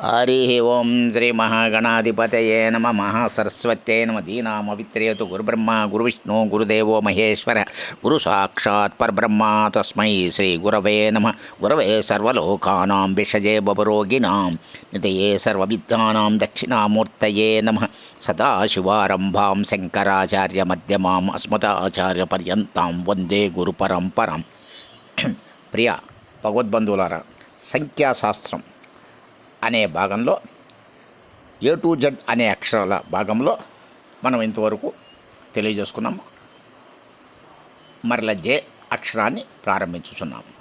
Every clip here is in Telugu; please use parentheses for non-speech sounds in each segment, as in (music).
హరి ఓం శ్రీ మహాగణాధిపతయే నమ మహాసరస్వత్యై నమ దీనామవిత్రేతు గురుబ్రహ్మ గురువిష్ణు గురుదేవో మహేశ్వర గురు సాక్షాత్ పరబ్రహ్మ తస్మై శ్రీ గురవే నమ. గురవే సర్వలోకానాం విషజే బబరోగిణాం నితయే సర్వవిద్యానాం దక్షిణామూర్తయే నమ. సదాశివారంభాం శంకరాచార్య మధ్యమాం అస్మదాచార్య పర్యంతం వందే గురు పరంపరం (clears throat) ప్రియ భగవద్బంధువులారా సంఖ్యాశాస్త్రం అనే భాగంలో ఏ టు జెడ్ అనే అక్షరాల భాగంలో మనం ఇంతవరకు తెలియజేసుకున్నాము మరల జే అక్షరాన్ని ప్రారంభించుచున్నాము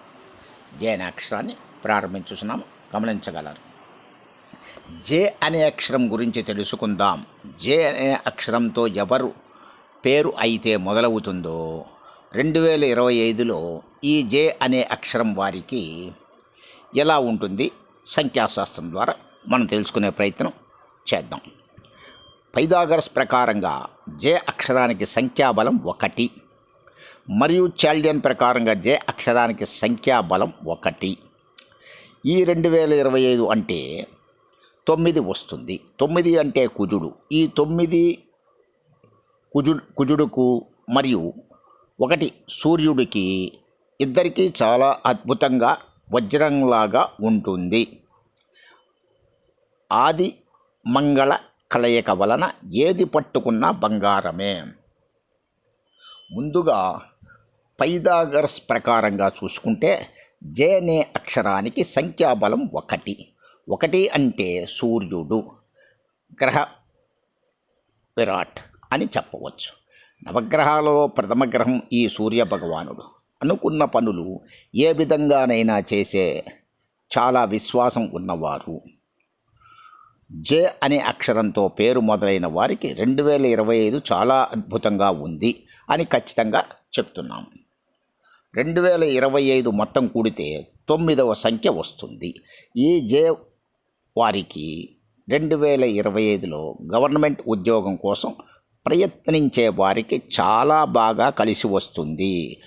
జే అనే అక్షరాన్ని ప్రారంభించుచున్నాము గమనించగలరు. జే అనే అక్షరం గురించి తెలుసుకుందాం. జే అనే అక్షరంతో ఎవరు పేరు అయితే మొదలవుతుందో రెండు వేల ఇరవై ఐదులో ఈ జే అనే అక్షరం వారికి ఎలా ఉంటుంది? సంఖ్యాశాస్త్రం ద్వారా మనం తెలుసుకునే ప్రయత్నం చేద్దాం. పైదాగరస్ ప్రకారంగా జే అక్షరానికి సంఖ్యాబలం ఒకటి మరియు చాల్డియన్ ప్రకారంగా జే అక్షరానికి సంఖ్యాబలం ఒకటి. ఈ రెండు వేల ఇరవై ఐదు అంటే తొమ్మిది వస్తుంది. తొమ్మిది అంటే కుజుడు. ఈ తొమ్మిది కుజు కుజుడుకు మరియు ఒకటి సూర్యుడికి ఇద్దరికీ చాలా అద్భుతంగా వజ్రంలాగా ఉంటుంది. ఆది మంగళ కలయిక వలన ఏది పట్టుకున్నా బంగారమే. ముందుగా పైదాగర్స్ ప్రకారంగా చూసుకుంటే జే అనే అక్షరానికి సంఖ్యాబలం ఒకటి. ఒకటి అంటే సూర్యుడు గ్రహ విరాట్ అని చెప్పవచ్చు. నవగ్రహాలలో ప్రథమ గ్రహం ఈ సూర్య భగవానుడు అనుకున్న పనులు ఏ విధంగానైనా చేసే చాలా విశ్వాసం ఉన్నవారు. జే అనే అక్షరంతో పేరు మొదలైన వారికి రెండు వేల ఇరవై ఐదు చాలా అద్భుతంగా ఉంది అని ఖచ్చితంగా చెప్తున్నాం. రెండు వేల ఇరవై ఐదు మొత్తం కూడితే తొమ్మిదవ సంఖ్య వస్తుంది. ఈ జే వారికి రెండు వేల ఇరవై ఐదులో గవర్నమెంట్ ఉద్యోగం కోసం ప్రయత్నించే వారికి చాలా బాగా కలిసి వస్తుంది.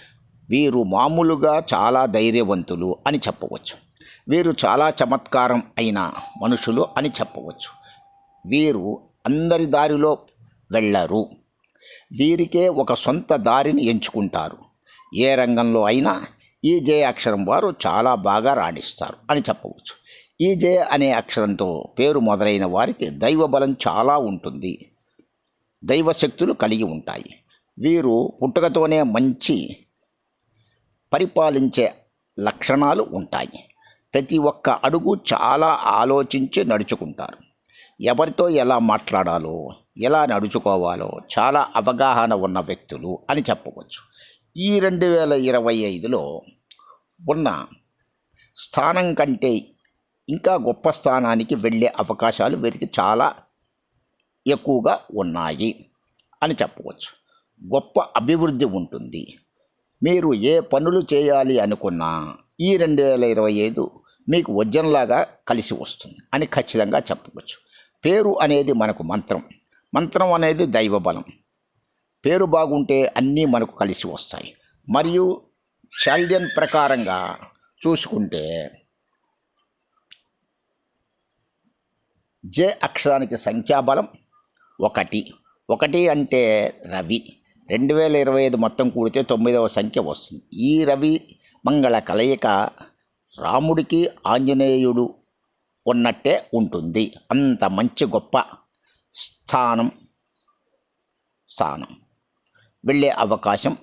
వీరు మామూలుగా చాలా ధైర్యవంతులు అని చెప్పవచ్చు. వీరు చాలా చమత్కారం అయిన మనుషులు అని చెప్పవచ్చు. వీరు అందరి దారిలో వెళ్ళరు. వీరికే ఒక సొంత దారిని ఎంచుకుంటారు. ఏ రంగంలో అయినా ఈ జే అక్షరం వారు చాలా బాగా రాణిస్తారు అని చెప్పవచ్చు. ఈ జే అనే అక్షరంతో పేరు మొదలైన వారికి దైవ బలం చాలా ఉంటుంది. దైవశక్తులు కలిగి ఉంటాయి. వీరు పుట్టుకతోనే మంచి పరిపాలించే లక్షణాలు ఉంటాయి. ప్రతి ఒక్క అడుగు చాలా ఆలోచించి నడుచుకుంటారు. ఎవరితో ఎలా మాట్లాడాలో ఎలా నడుచుకోవాలో చాలా అవగాహన ఉన్న వ్యక్తులు అని చెప్పవచ్చు. ఈ రెండు వేల ఇరవై ఐదులో ఉన్న స్థానం కంటే ఇంకా గొప్ప స్థానానికి వెళ్ళే అవకాశాలు వీరికి చాలా ఎక్కువగా ఉన్నాయి అని చెప్పవచ్చు. గొప్ప అభివృద్ధి ఉంటుంది. మీరు ఏ పనులు చేయాలి అనుకున్నా ఈ రెండు వేల ఇరవై ఐదు మీకు వజ్రంలాగా కలిసి వస్తుంది అని ఖచ్చితంగా చెప్పవచ్చు. పేరు అనేది మనకు మంత్రం. మంత్రం అనేది దైవ బలం పేరు బాగుంటే అన్నీ మనకు కలిసి వస్తాయి. మరియు చాల్డియన్ ప్రకారంగా చూసుకుంటే జే అక్షరానికి సంఖ్యాబలం ఒకటి. ఒకటి అంటే రవి. రెండు వేల ఇరవై ఐదు మొత్తం కూడితే తొమ్మిదవ సంఖ్య వస్తుంది. ఈ రవి మంగళ కలయిక రాముడికి ఆంజనేయుడు ఉన్నట్టే ఉంటుంది. అంత మంచి గొప్ప స్థానం స్థానం. వెళ్ళే అవకాశం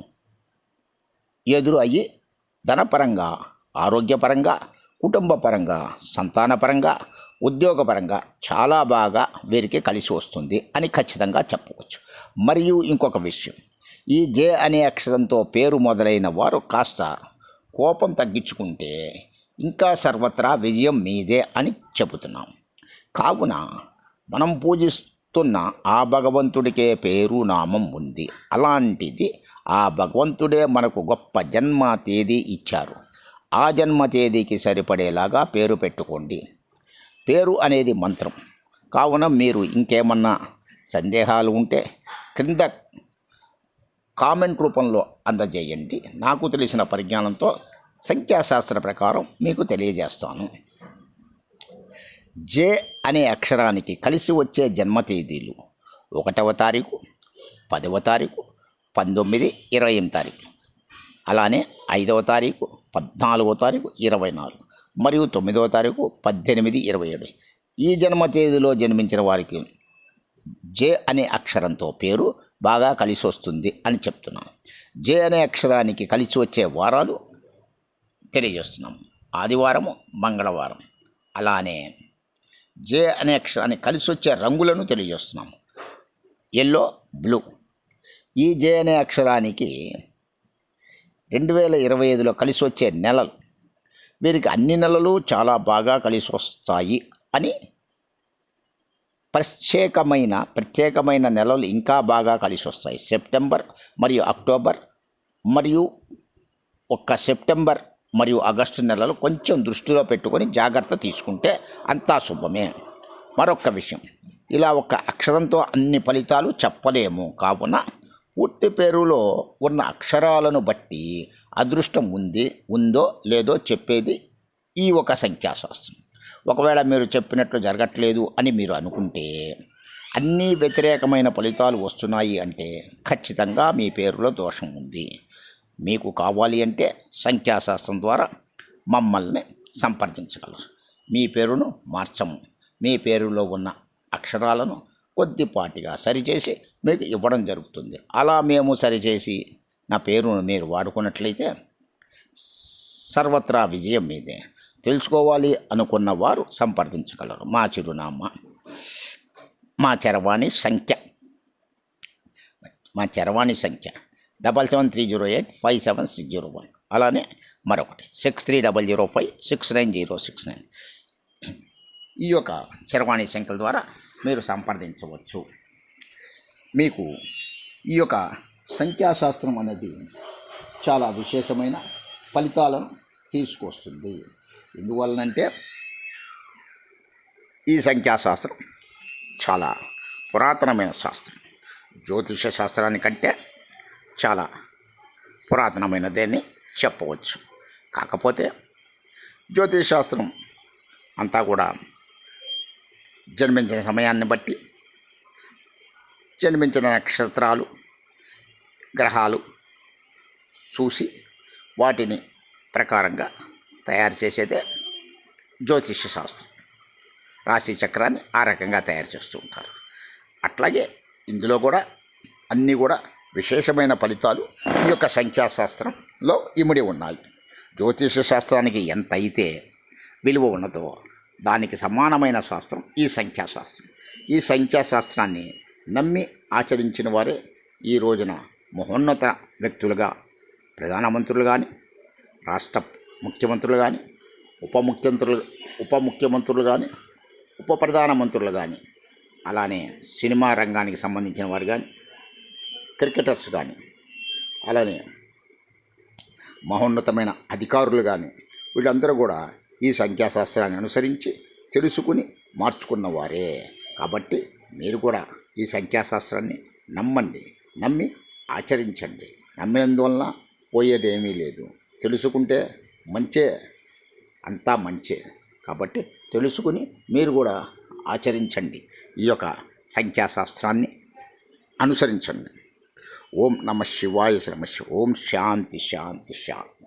ఎదురు అయ్యి ధనపరంగా ఆరోగ్యపరంగా కుటుంబపరంగా సంతానపరంగా ఉద్యోగపరంగా చాలా బాగా వీరికి కలిసి వస్తుంది అని ఖచ్చితంగా చెప్పవచ్చు. మరియు ఇంకొక విషయం ఈ జే అనే అక్షరంతో పేరు మొదలైన వారు కాస్త కోపం తగ్గించుకుంటే ఇంకా సర్వత్రా విజయం మీదే అని చెబుతున్నాం. కావున మనం పూజిస్తున్న ఆ భగవంతుడికే పేరు నామం ఉంది. అలాంటిది ఆ భగవంతుడే మనకు గొప్ప జన్మ తేదీ ఇచ్చారు. ఆ జన్మ తేదీకి సరిపడేలాగా పేరు పెట్టుకోండి. పేరు అనేది మంత్రం. కావున మీరు ఇంకేమన్నా సందేహాలు ఉంటే క్రింద కామెంట్ రూపంలో అందజేయండి. నాకు తెలిసిన పరిజ్ఞానంతో సంఖ్యాశాస్త్ర ప్రకారం మీకు తెలియజేస్తాను. జే అనే అక్షరానికి కలిసి వచ్చే జన్మ తేదీలు ఒకటవ తారీఖు పదవ తారీఖు పంతొమ్మిది ఇరవై ఎనిమిది తారీఖు. అలానే ఐదవ తారీఖు పద్నాలుగో తారీఖు ఇరవై నాలుగు మరియు తొమ్మిదవ తారీఖు పద్దెనిమిది ఇరవై ఏడు ఈ జన్మ తేదీలో జన్మించిన వారికి జే అనే అక్షరంతో పేరు బాగా కలిసి వస్తుంది అని చెప్తున్నాను జే అనే అక్షరానికి కలిసి వచ్చే వారాలు తెలియజేస్తున్నాం. ఆదివారము మంగళవారం. అలానే జే అనే అక్షరానికి కలిసి వచ్చే రంగులను తెలియజేస్తున్నాం. Yellow blue. ఈ జే అనే అక్షరానికి రెండు వేల ఇరవై ఐదులో కలిసి వచ్చే నెలలు వీరికి అన్ని నెలలు చాలా బాగా కలిసి వస్తాయి అని ప్రత్యేకమైన ప్రత్యేకమైన నెలలు ఇంకా బాగా కలిసి వస్తాయి సెప్టెంబర్ మరియు అక్టోబర్ మరియు ఒక్క సెప్టెంబర్ మరియు ఆగస్టు నెలలు కొంచెం దృష్టిలో పెట్టుకొని జాగ్రత్త తీసుకుంటే అంతా శుభమే. మరొక విషయం. ఇలా ఒక అక్షరంతో అన్ని ఫలితాలు చెప్పలేము. కావున పూర్తి పేరులో ఉన్న అక్షరాలను బట్టి అదృష్టం ఉంది ఉందో లేదో చెప్పేది ఈ ఒక సంఖ్యాశాస్త్రం. ఒకవేళ మీరు చెప్పినట్లు జరగట్లేదు అని మీరు అనుకుంటే అన్నీ వ్యతిరేకమైన ఫలితాలు వస్తున్నాయి అంటే ఖచ్చితంగా మీ పేరులో దోషం ఉంది. మీకు కావాలి అంటే సంఖ్యాశాస్త్రం ద్వారా మమ్మల్ని సంప్రదించగలరు. మీ పేరును మార్చము. మీ పేరులో ఉన్న అక్షరాలను కొద్దిపాటిగా సరిచేసి మీకు ఇవ్వడం జరుగుతుంది. అలా మేము సరిచేసి నా పేరును మీరు వాడుకున్నట్లయితే సర్వత్రా విజయం మీదే. తెలుసుకోవాలి అనుకున్న వారు సంప్రదించగలరు. మా చిరునామా మా చరవాణి సంఖ్య. మా చరవాణి సంఖ్య double seven three zero eight five seven six zero one. అలానే మరొకటి six three double zero five six nine zero six nine. ఈ యొక్క చరవాణి సంఖ్యల ద్వారా మీరు సంప్రదించవచ్చు. మీకు ఈ యొక్క సంఖ్యాశాస్త్రం అనేది చాలా విశేషమైన ఫలితాలను తీసుకొస్తుంది. ఎందువలనంటే ఈ సంఖ్యాశాస్త్రం చాలా పురాతనమైన శాస్త్రం. జ్యోతిష శాస్త్రానికంటే చాలా పురాతనమైనదని చెప్పవచ్చు. కాకపోతే జ్యోతిష శాస్త్రం అంతా కూడా జన్మించిన సమయాన్ని బట్టి జన్మించిన నక్షత్రాలు గ్రహాలు చూసి వాటిని ప్రకారంగా తయారు చేసేదే జ్యోతిష శాస్త్రం. రాశి చక్రాన్ని ఆ రకంగా తయారు చేస్తూ ఉంటారు. అట్లాగే ఇందులో కూడా అన్నీ కూడా విశేషమైన ఫలితాలు ఈ యొక్క సంఖ్యాశాస్త్రంలో ఇమిడి ఉన్నాయి. జ్యోతిష శాస్త్రానికి ఎంత అయితే విలువ ఉన్నదో దానికి సమానమైన శాస్త్రం ఈ సంఖ్యాశాస్త్రం. ఈ సంఖ్యాశాస్త్రాన్ని నమ్మి ఆచరించిన వారే ఈ రోజున మహోన్నత వ్యక్తులుగా ప్రధానమంత్రులు కానీ రాష్ట్ర ముఖ్యమంత్రులు కానీ ఉప ముఖ్యమంత్రులు ఉప ముఖ్యమంత్రులు కానీ ఉప ప్రధానమంత్రులు కానీ అలానే సినిమా రంగానికి సంబంధించిన వారు కానీ క్రికెటర్స్ కానీ అలానే మహోన్నతమైన అధికారులు కానీ వీళ్ళందరూ కూడా ఈ సంఖ్యాశాస్త్రాన్ని అనుసరించి తెలుసుకుని మార్చుకున్నవారే కాబట్టి మీరు కూడా ఈ సంఖ్యాశాస్త్రాన్ని నమ్మండి. నమ్మి ఆచరించండి. నమ్మినందువలన పోయేదేమీ లేదు. తెలుసుకుంటే మంచే అంతా మంచే. కాబట్టి తెలుసుకుని మీరు కూడా ఆచరించండి. ఈ యొక్క సంఖ్యాశాస్త్రాన్ని అనుసరించండి. ఓం నమ శివాయ నమ శివ ఓం శాంతి శాంతి శాంతి.